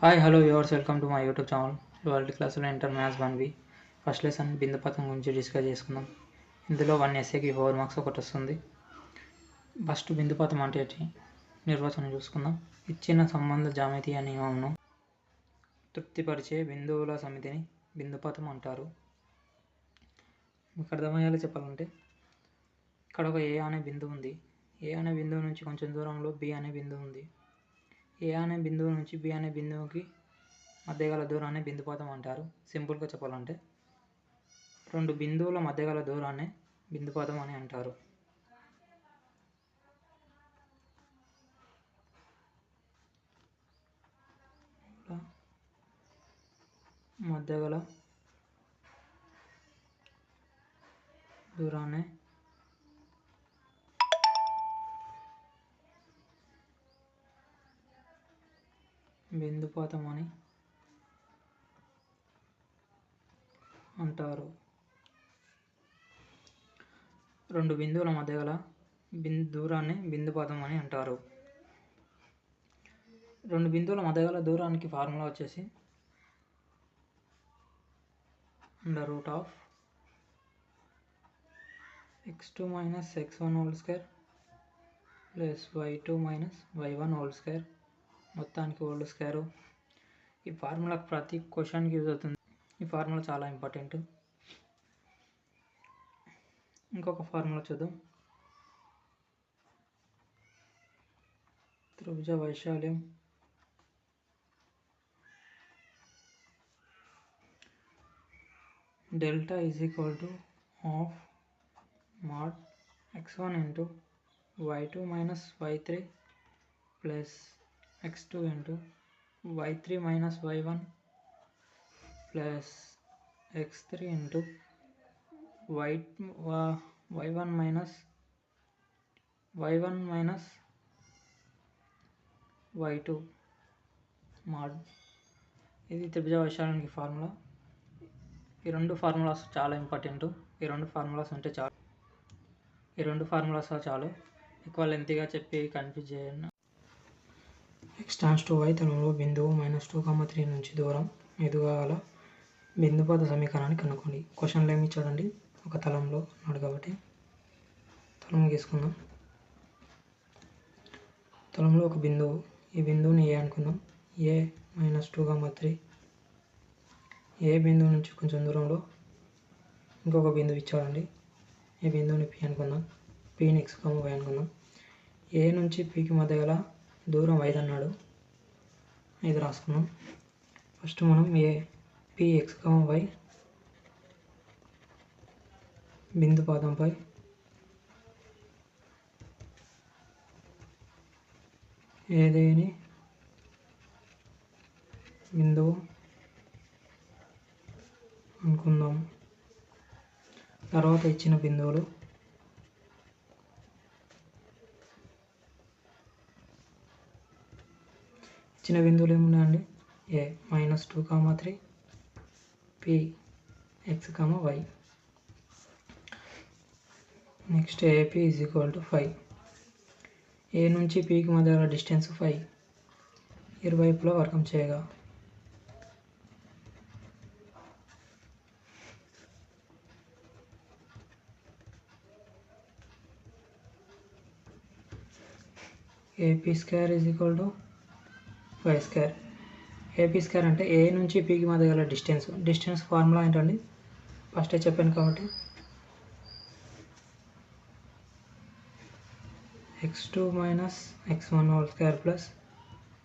Hi hello yours welcome to my YouTube channel world క్లాసులో inter maths one B first lesson బిందు పథం గురించి discuss చేసుకుందాం. ఇందులో one ఎస్ఏకి four marks ఒకటి వస్తుంది. ఫస్ట్ బిందు పథం అంటే నిర్వచనం చూసుకుందాం. ఇచ్చిన సంబంధ జామితీయ నియమంను తృప్తిపరిచే బిందువుల సమితిని బిందుపథం అంటారు. మీకు అర్థమయ్యేలా చెప్పాలంటే ఇక్కడ ఒక ఏ అనే బిందువు ఉంది. ఏ అనే బిందువు నుంచి కొంచెం దూరంలో బి అనే బిందువు ఉంది. ఏ అనే బిందువు నుంచి బి అనే బిందువుకి మధ్య గల దూరాన్ని బిందుపాతం అంటారు. సింపుల్గా చెప్పాలంటే రెండు బిందువుల మధ్య గల దూరాన్ని బిందుపాతం అని అంటారు. ఇలా మధ్య గల దూరాన్ని బిందుపాతం అని అంటారు. రెండు బిందువుల మధ్య గల బిందు దూరాన్ని బిందుపాతం అని అంటారు. రెండు బిందువుల మధ్య గల దూరానికి ఫార్ములా వచ్చేసి under root of X two minus X one whole square plus Y two minus Y one whole square మొత్తానికి ఓల్డ్ స్క్వేరు ఈ ఫార్ములా ప్రతి క్వశ్చన్కి యూజ్ అవుతుంది. ఈ ఫార్ములా చాలా ఇంపార్టెంట్ ఇంకొక ఫార్ములా చూద్దాం. త్రిభుజ వైశాల్యం. Delta is equal to of mod X one into Y two minus Y three plus X two into Y three minus Y one plus X three into Y Y one minus Y one minus Y two mod ఇది త్రిభుజ వైశాల్యానికి formula ఈ రెండు formulas చాలా important ఈ రెండు formulas ఉంటే చాలు. ఈ రెండు ఫార్ములాస్ చాలు. ఎక్కువ లెంతీగా చెప్పి కన్ఫ్యూజ్ చేయను ఎక్స్ టాన్స్ టూ వై తలంలో బిందువు మైనస్ టూ కామ త్రీ నుంచి దూరం ఎదుగా గల బిందుపద సమీకరణాన్ని కనుక్కోండి. క్వశ్చన్లు ఏమి చూడండి ఒక తలంలో ఉన్నాడు కాబట్టి. తలం గీసుకుందాం. తలంలో ఒక బిందువు. ఈ బిందువుని ఏ అనుకుందాం. A minus two comma three A బిందువు నుంచి కొంచెం దూరంలో ఇంకొక బిందువు ఇచ్చాడండి. ఈ బిందువుని పి అనుకుందాం. పిని ఎక్స్ కామ వై అనుకుందాం. ఏ నుంచి పీకి మధ్య గల దూరం ఐదు అన్నాడు ఐదు రాసుకున్నాం. ఫస్ట్ మనం ఏ పి ఎక్స్ వై బిందు పాదంపై ఏదేని బిందువు అనుకుందాం. తర్వాత ఇచ్చిన బిందువులు ఇచ్చిన బిందువులు ఏమున్నాయండి A minus two comma three P x comma y next AP is equal to five A నుంచి పీకి మధ్య గల డిస్టెన్స్ ఫైవ్ ఇరువైపులా వర్గం చేయగా. AP square is equal to y square AP square అంటే ఏ నుంచి పీకి మధ్య గల డిస్టెన్స్ డిస్టెన్స్ ఫార్ములా ఏంటండి? ఫస్టే చెప్పాను కాబట్టి. X two minus x one whole square plus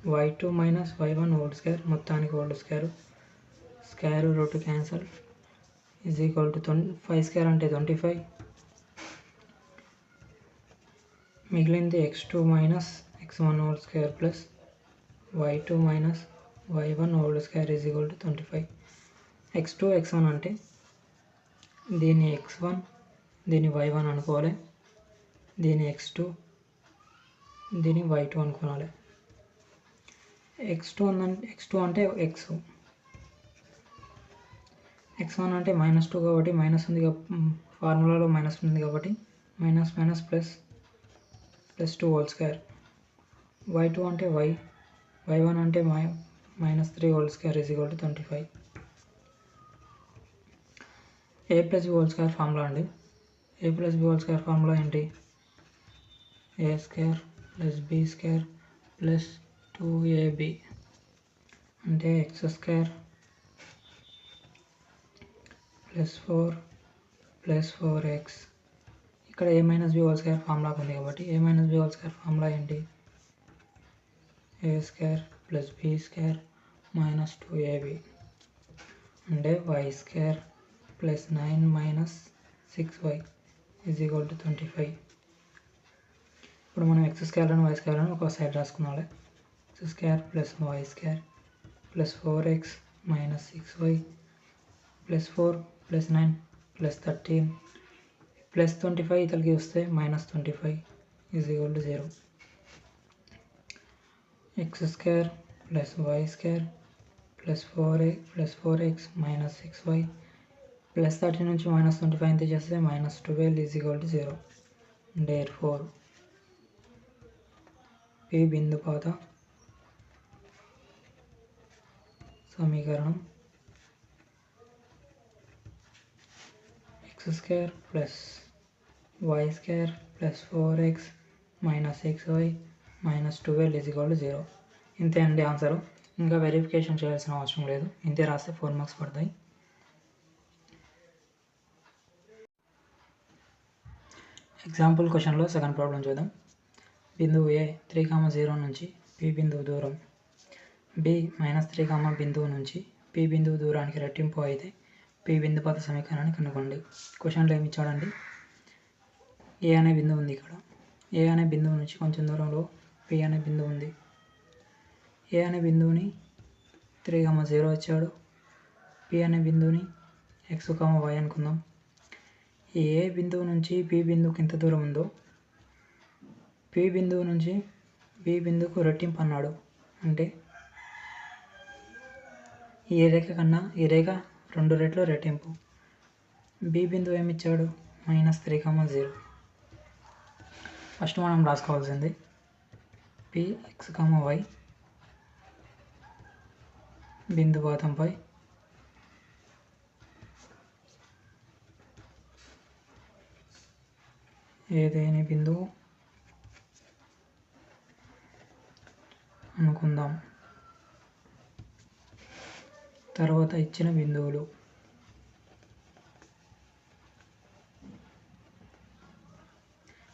y two minus y one whole square మొత్తానికి whole square square root cancel is equal to twenty five square అంటే ట్వంటీ ఫైవ్ మిగిలింది x two minus x one whole square plus y two minus y one whole square is equal to twenty five x two x one అంటే దీన్ని x one దీన్ని y one అనుకోవాలి. దీన్ని x two దీన్ని y two అనుకోవాలి. X two ఉందంటే x two అంటే x x one అంటే మైనస్ టూ కాబట్టి మైనస్ ఉంది ఫార్ములాలో మైనస్ ఉంది కాబట్టి minus minus plus plus two whole square y two అంటే వై వై వన్ అంటే my minus three whole square is equal to twenty five A plus B whole square formula అండి. A plus B whole square formula ఏంటి? A square plus B square plus two AB అంటే x square plus four plus four x ఇక్కడ A minus B whole square formula ఉంది కాబట్టి A minus B whole square formula ఏంటి? A square plus B square minus two AB అంటే y square plus nine minus six y is equal to twenty five ఇప్పుడు మనం x square అని y square అని ఒక side రాసుకున్నాం x square plus y square plus four x minus six y plus four plus nine plus thirteen plus twenty five ఇతలకి వస్తే minus twenty five is equal to zero x square plus y square plus four x plus four x minus six y plus thirty నుంచి minus twenty five ఎంత చేస్తే minus twelve is equal to zero therefore P బిందుపాత సమీకరణం x square plus y square plus four x minus six y minus twelve is equal to zero ఇంతే అండి answer ఇంకా verification చేయాల్సిన అవసరం లేదు. ఇంతే రాస్తే ఫోర్ మార్క్స్ పడతాయి. ఎగ్జాంపుల్ క్వశ్చన్లో సెకండ్ ప్రాబ్లం చూద్దాం. బిందువు ఏ త్రీ కామ జీరో నుంచి పి బిందువు దూరం. బి మైనస్ త్రీ కామ బిందువు నుంచి పి బిందువు దూరానికి రెట్టింపు అయితే పి బిందు పద సమీకరణాన్ని కనుక్కోండి క్వశ్చన్లో ఏమి ఇచ్చాడండి? ఏ అనే బిందువు ఉంది ఇక్కడ. ఏ అనే బిందువు నుంచి కొంచెం దూరంలో పి అనే బిందువు ఉంది? ఏ అనే బిందువుని త్రీ కామ జీరో ఇచ్చాడు. పి అనే బిందువుని ఎక్స్ కామ వై అనుకుందాం. ఈ ఏ బిందువు నుంచి పి బిందువుకి ఎంత దూరం ఉందో పి బిందువు నుంచి బి బిందువుకు రెట్టింపు అన్నాడు. అంటే ఈ రేఖ కన్నా ఈ రేఖ రెండు రెట్లు రెట్టింపు. బి బిందువు ఏమిచ్చాడు minus three comma zero. First మనం రాసుకోవాల్సింది పి ఎక్స్ కామ వై బిందుపాతంపై ఏదేని బిందువు అనుకుందాం. తర్వాత ఇచ్చిన బిందువులు.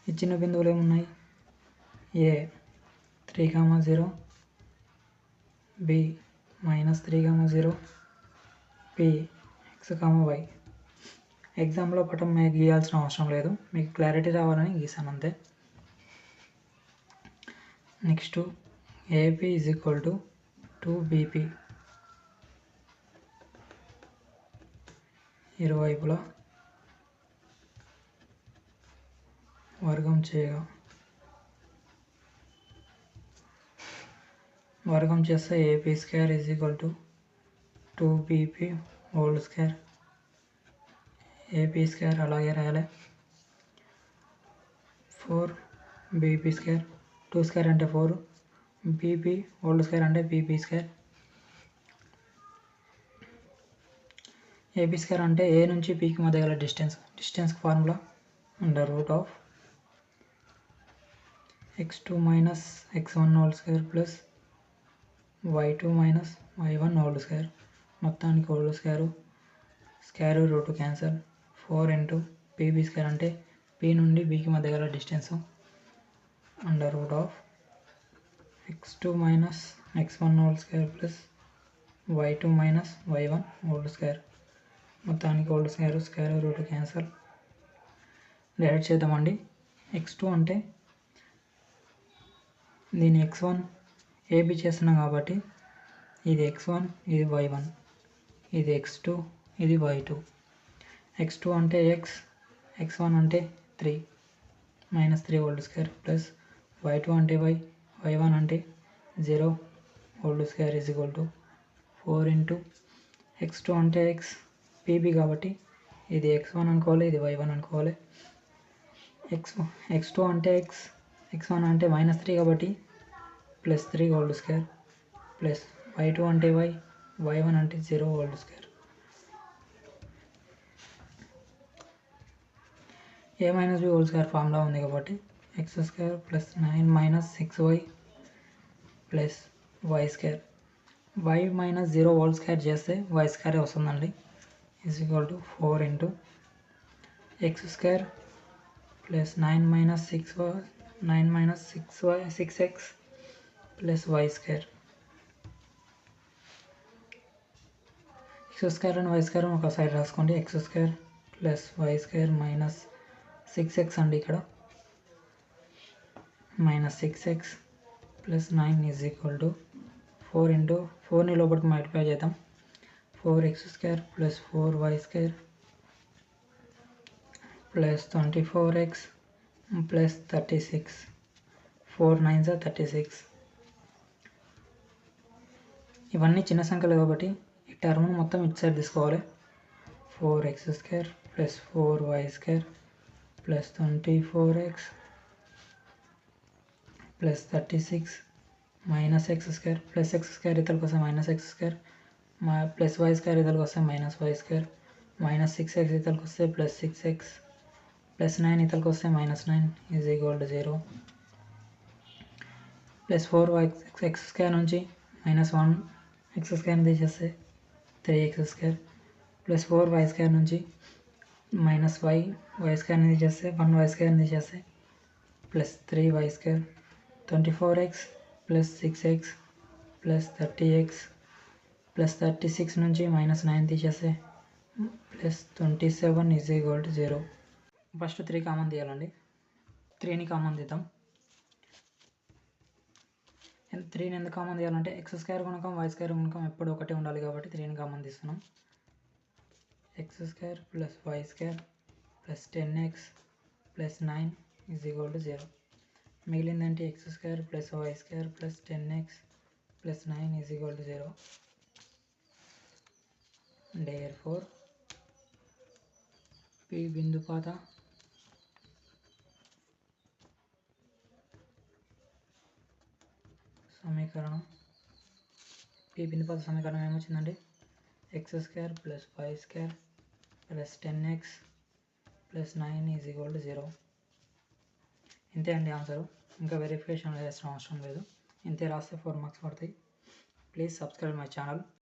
ఇచ్చిన బిందువులు ఏమున్నాయి? A. Three comma zero B minus three comma zero P x comma y. ఎగ్జామ్లో పటం మీకు గీయాల్సిన అవసరం లేదు. మీకు క్లారిటీ రావాలని గీసాను అంతే. Next AP is equal to two BP. ఇరువైపులా వర్గం చేయగా వర్గం చేస్తే AP square is equal to two BP whole square AP square అలాగే రాయాలి. Four BP square two square అంటే ఫోర్ బీపీ హోల్ స్క్వేర్ అంటే బీపీ స్క్వేర్ ఏపీ స్క్వేర్ అంటే ఏ నుంచి పీకి మధ్య గల distance distance formula under root of x two minus x one whole square plus y two minus y one whole square మొత్తానికి whole square square root cancel four into PB square అంటే P నుండి బీకి మధ్య గల distance under root of x two minus x one whole square plus y two minus y one whole square మొత్తానికి whole square square root cancel direct చేద్దామండి. X two అంటే దీని x one AB చేస్తున్నాం కాబట్టి ఇది ఎక్స్ వన్ ఇది y one ఇది x two ఇది వై టూ ఎక్స్ టూ అంటే ఎక్స్ ఎక్స్ వన్ అంటే three minus three whole square plus y two అంటే వై వై వన్ అంటే zero whole square is equal to four into x two అంటే x PB కాబట్టి ఇది x one అనుకోవాలి ఇది y one అనుకోవాలి. ఎక్స్ ఎక్స్ టూ అంటే ఎక్స్ ఎక్స్ వన్ అంటే మైనస్ త్రీ కాబట్టి plus three whole square plus y two అంటే వై వై వన్ అంటే zero whole square. A minus B whole square formula ఉంది కాబట్టి x square plus nine minus six y plus y square. Y minus zero whole square చేస్తే y square వస్తుందండి. Is equal to four into x square plus nine minus six nine minus six y six x plus y square x square and y square ఒక side రాసుకోండి. X square plus y square minus six x అండి ఇక్కడ. Minus six x plus nine is equal to four into ఫోర్ని లోపలికి multiply చేద్దాం. Four x square plus four y square plus twenty four x plus thirty six four nine sir thirty six ఇవన్నీ చిన్న సంఖ్యలు కాబట్టి ఈ term మొత్తం ఇటు side తీసుకోవాలి. Four x square plus four y square plus twenty four x plus thirty six minus x square plus x square ఇతరులకు వస్తే మైనస్ ఎక్స్ స్క్వేర్ మా ప్లస్ వై స్క్వేర్ ఇతరులకు వస్తే minus y square minus six x ఇతరులకు వస్తే plus six x plus nine ఇతరులకు వస్తే minus nine is equal to zero plus four y x square నుంచి మైనస్ వన్ ఎక్స్ స్క్వేర్ తీసేస్తే three x square plus four y square నుంచి minus y y స్క్వేర్ని తీసేస్తే one y స్క్వేర్ని తీసేస్తే plus three y square twenty four x plus six x plus thirty x plus thirty six నుంచి minus nine తీసేస్తే plus twenty seven is equal to zero first three common తీయాలండి త్రీని common తీద్దాం త్రీని ఎందుకు common తీయాలంటే x square గుణకం y square గుణకం ఎప్పుడు ఒకటే ఉండాలి కాబట్టి త్రీని కామన్ తీస్తున్నాం. X square plus y square plus ten x plus nine is equal to zero మిగిలిందంటే x square plus y square plus ten x plus nine is equal to zero therefore P బిందుపాత సమీకరణం. పిపిన్ పద సమీకరణం ఏమొచ్చిందండి? X square plus five square plus ten x plus nine is equal to zero ఇంతే అండి answer ఇంకా verification చేసిన అవసరం లేదు. ఇంతే రాస్తే ఫోర్ మార్క్స్ పడతాయి. Please subscribe my channel